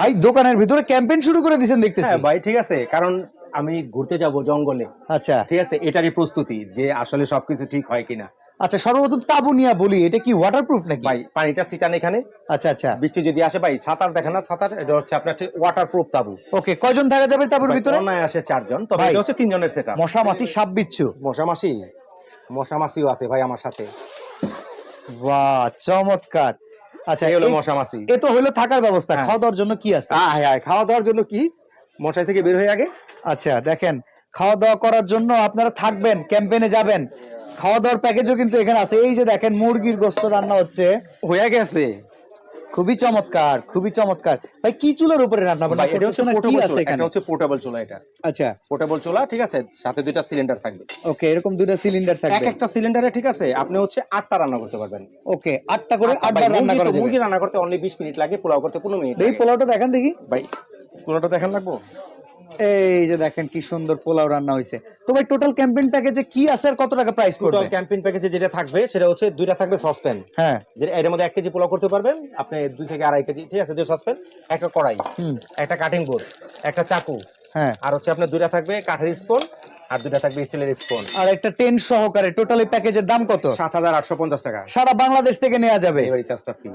ভাই দোকানের ভিতরে ক্যাম্পেইন শুরু করে দিয়েছেন দেখতেছি। হ্যাঁ ভাই ঠিক আছে। কারণ আমি ঘুরতে যাব জঙ্গলে। আচ্ছা। ঠিক আছে এটারই প্রস্তুতি যে আসলে সবকিছু ঠিক হয় কিনা। আচ্ছা সর্বপ্রথম তাবু নিয়ে বলি এটা কি ওয়াটারপ্রুফ নাকি? ভাই পানিটা ছিটান এখানে। আচ্ছা আচ্ছা। বৃষ্টি যদি আসে ভাই সাঁতার দেখে না সাঁতার এটা হচ্ছে আপনার ওয়াটার প্রুফ তাবু। ওকে কয়জন থাকা যাবে তাবুর ভিতরে? অনায় আসে চারজন তবে। এটা হচ্ছে তিনজনের সেট মশা মাছি সাপ বিচ্ছু মশা মাসি মশা মাসিও আছে ভাই আমার সাথে। বাহ চমৎকার। আচ্ছা এই হলো মশা মাছি। এ তো হলো থাকার ব্যবস্থা। হ্যাঁ। খাওয়া দাওয়ার জন্য কি আছে? হ্যাঁ হ্যাঁ, খাওয়া দাওয়ার জন্য কি? মশাই থেকে বের হয়ে আগে। আচ্ছা দেখেন খাওয়া দাওয়া করার জন্য আপনারা থাকবেন ক্যাম্পেনে যাবেন। খাওয়া দাওয়ার প্যাকেজও কিন্তু এখানে আছে। এই যে দেখেন মুরগির গোস্ত রান্না হচ্ছে। হয়ে গেছে। খুবই চমৎকার খুবই চমৎকার। ভাই কি চুলার উপরে রান্না বান্না? এটা হচ্ছে কি পোর্টেবল আছে চুলা এখানে? এটা হচ্ছে পোর্টেবল চুলা এটা। আচ্ছা। পোর্টেবল চুলা ঠিক আছে? সাথে দুইটা সিলিন্ডার থাকবে। ওকে এরকম দুইটা সিলিন্ডার থাকবে। এক একটা সিলিন্ডারে ঠিক আছে? আপনি হচ্ছে আটটা রান্না করতে পারবেন। ওকে আটটা করে আটটা, রান্না করা যাবে। মুরগি রান্না করতে অনলি বিশ মিনিট লাগে পোলাও করতে পনেরো মিনিট এই পোলাওটা দেখেন দেখি। ভাই পোলাওটা দেখেন লাগবো? এই যে দেখেন কি সুন্দর পোলাও রান্না হয়েছে। তো ভাই টোটাল ক্যাম্পেইন প্যাকেজে কি আছে আর কত টাকা প্রাইস টোটাল ক্যাম্পেইন প্যাকেজে যেটা থাকবে সেটা হচ্ছে দুইটা থাকবে সসপ্যান হ্যাঁ। যেটা এর মধ্যে এক কেজি পোলাও করতে পারবেন আপনি দুই থেকে আড়াই কেজি ঠিক আছে দুই সসপ্যান একটা কড়াই একটা কাটিং বোর্ড একটা চাকু হ্যাঁ। আর হচ্ছে আপনার দুইটা থাকবে কাঠের স্পুন আর দুইটা থাকবে স্টিলের স্পুন আর একটা টেন সহকারে টোটালি প্যাকেজের দাম কত? সাত হাজার আটশো পঞ্চাশ টাকা। সারা বাংলাদেশ থেকে নেওয়া যাবে। ডেলিভারি চার্জটা ফ্রি